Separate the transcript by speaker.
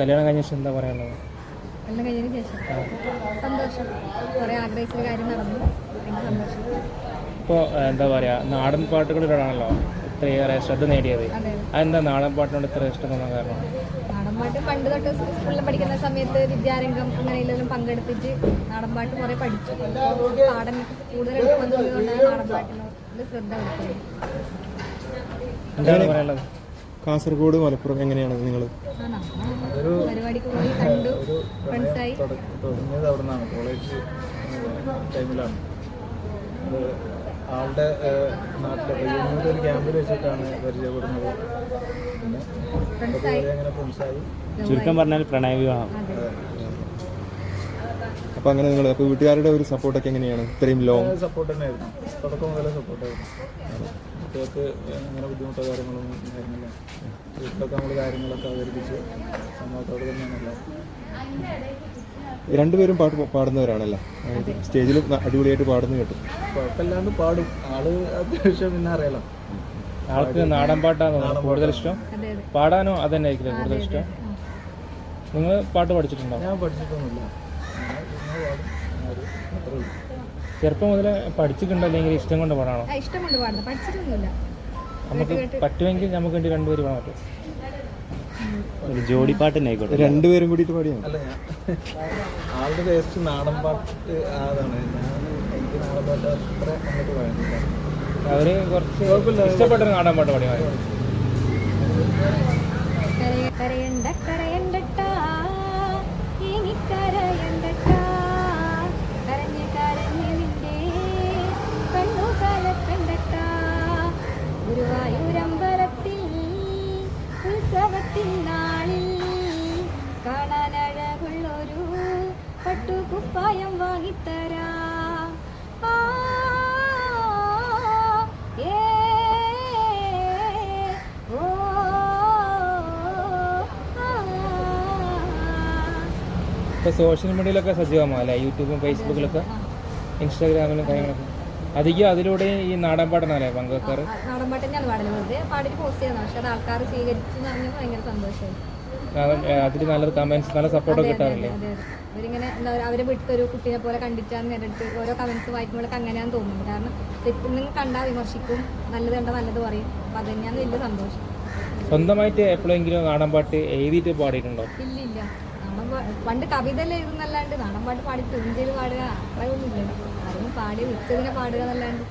Speaker 1: കല്യാണം കഴിഞ്ഞ ശേഷം എന്താ പറയാനുള്ളത്?
Speaker 2: എല്ലാം കഴിഞ്ഞതിന് ശേഷം സന്തോഷം. കുറേ കാര്യം നടന്നു. സന്തോഷം.
Speaker 1: ഇപ്പോൾ എന്താ പറയാ നാടൻ പാട്ടുകളിലാണല്ലോ ഇത്രയേറെ ശ്രദ്ധ നേടിയത്.
Speaker 2: അതെ.
Speaker 1: അതെന്താ നാടൻ പാട്ടിനോട് ഇത്ര ഇഷ്ടം തോന്നാൻ കാരണം
Speaker 2: നാടൻപാട്ട് പണ്ട് തൊട്ട് സ്കൂളിൽ പഠിക്കുന്ന സമയത്ത് വിദ്യാരംഗം അങ്ങനെയെല്ലാം പങ്കെടുത്തിട്ട് നാടൻപാട്ട് കുറേ പഠിച്ചു. പാടൻ കൂടുതലെടുക്കുമെന്നുള്ളതുകൊണ്ടാണ് നാടൻ പാട്ടിനോട് ശ്രദ്ധ കൊടുക്കുന്നത്
Speaker 1: എന്താണ് പറയാനുള്ളത്?
Speaker 3: കാസർഗോഡ് മലപ്പുറം എങ്ങനെയാണ് നിങ്ങൾ
Speaker 2: പരിപാടിക്ക് പോയി കണ്ടു ഫ്രണ്ട്സായി
Speaker 4: തുടങ്ങിയത് അവിടെ നിന്നാണ് കോളേജ് ടൈമിലാണ് അത് ആളുടെ നാട്ടിലെ പയ്യന്നൂർ ഒരു ക്യാമ്പിൽ വെച്ചിട്ടാണ് പരിചയപ്പെടുന്നത്. പിന്നെ അങ്ങനെ ഫ്രണ്ട്സായി
Speaker 1: ചുരുക്കം പറഞ്ഞാൽ പ്രണയ വിവാഹം
Speaker 3: അപ്പോൾ അങ്ങനെ നിങ്ങൾ അപ്പോൾ വീട്ടുകാരുടെ ഒരു സപ്പോർട്ടൊക്കെ എങ്ങനെയാണ്? ഇത്രയും ലോങ്
Speaker 4: സപ്പോർട്ട് തന്നെയായിരുന്നു. തുടക്കം മുതലേ സപ്പോർട്ടായിരുന്നു കുട്ടികൾക്ക് അങ്ങനെ ബുദ്ധിമുട്ടോ കാര്യങ്ങളൊന്നും ഉണ്ടായിരുന്നില്ല. വീട്ടിലൊക്കെ നമ്മൾ കാര്യങ്ങളൊക്കെ അവതരിപ്പിച്ച് സമൂഹത്തോട് തന്നെയാണ് എല്ലാം
Speaker 3: രണ്ടുപേരും പാട്ട് പാടുന്നവരാണല്ലോ. സ്റ്റേജിൽ അടിപൊളിയായിട്ട് പാടുന്നു കേട്ടു.
Speaker 4: കുഴപ്പമില്ലാണ്ട് പാടും. ആൾ അത്യാവശ്യം പിന്നെ അറിയാലോ
Speaker 1: ആൾക്ക് നാടൻ പാട്ടാണ് കൂടുതൽ ഇഷ്ടം? പാടാനോ അതന്നെ ആയിരിക്കില്ല കൂടുതൽ ഇഷ്ടം. നിങ്ങൾ പാട്ട് പഠിച്ചിട്ടുണ്ടോ?
Speaker 4: ഞാൻ പഠിച്ചിട്ടൊന്നുമില്ല.
Speaker 1: ചെറുപ്പം മുതലേ പഠിച്ചിട്ടുണ്ടോ അല്ലെങ്കിൽ ഇഷ്ടം കൊണ്ട് പാടാണോ?
Speaker 2: ആ ഇഷ്ടം കൊണ്ട് പാടുന്നത് പഠിച്ചിട്ടൊന്നുമില്ല.
Speaker 1: നമുക്ക് പറ്റുമെങ്കിൽ നമുക്ക് വേണ്ടി രണ്ടുപേര് പാടാൻ പറ്റും.
Speaker 5: ജോഡി പാട്ട് തന്നെ ആയിക്കോട്ടെ
Speaker 3: രണ്ടുപേരും കൂടിയിട്ട്
Speaker 4: അല്ല ഞാൻ ആളുടെ ടേസ്റ്റ് നാടൻ പാട്ട് അതാണ് എനിക്ക് നാടൻ പാട്ട് അത്ര അങ്ങോട്ട്
Speaker 1: അവർ കുറച്ച് ഇഷ്ടപ്പെട്ട നാടൻ പാട്ട് പാടിയാൽ മതി.
Speaker 2: പട്ടുകുപ്പായം വാങ്ങിത്തരാ.
Speaker 1: ഇപ്പോൾ സോഷ്യൽ മീഡിയയിലൊക്കെ സജീവമാകല്ലേ യൂട്യൂബും ഫേസ്ബുക്കിലൊക്കെ ഇൻസ്റ്റാഗ്രാമിലും കാര്യങ്ങളൊക്കെ. അധികം അതിലൂടെ ഈ നാടൻ പാട്ടാണല്ലേ പങ്കുവെക്കാറ്
Speaker 2: നാടൻ പാട്ട് തന്നെയാണ് പാടൽ. വെറുതെ പാടിയിട്ട് പോസ്റ്റ് ചെയ്യുന്നത് പക്ഷെ അത് ആൾക്കാർ സ്വീകരിച്ചു ഭയങ്കര സന്തോഷമായി
Speaker 1: അതിൽ നല്ലൊരു കമന്റ്സ് നല്ല സപ്പോർട്ടൊക്കെ കിട്ടാറില്ലേ?
Speaker 2: അവരിങ്ങനെ എന്താ പറയുക അവരെ വിട്ട് ഒരു കുട്ടിയെ പോലെ കണ്ടിട്ടാന്ന് നേരിട്ട് ഓരോ കമന്റ്സ് വായിക്കുമ്പോഴൊക്കെ അങ്ങനെയാന്ന് തോന്നുന്നു കാരണം നിങ്ങൾ കണ്ടാൽ വിമർശിക്കും നല്ലത് കണ്ടാൽ നല്ലത് പറയും. അപ്പം അത് തന്നെയാണ് വലിയ സന്തോഷം.
Speaker 1: സ്വന്തമായിട്ട് എപ്പോഴെങ്കിലും നാടൻ പാട്ട് എഴുതിയിട്ട് പാടിയിട്ടുണ്ടോ?
Speaker 2: ഇല്ല ഇല്ല. പണ്ട് കവിത എഴുതുന്നല്ലാണ്ട് നാടൻ പാട്ട് പാടി തുഞ്ചയിൽ പാടുക? അത്രയൊന്നും ഇല്ല. ആരെങ്കിലും പാടി വിളിച്ചതിനെ പാടുക എന്നല്ലാണ്ട്.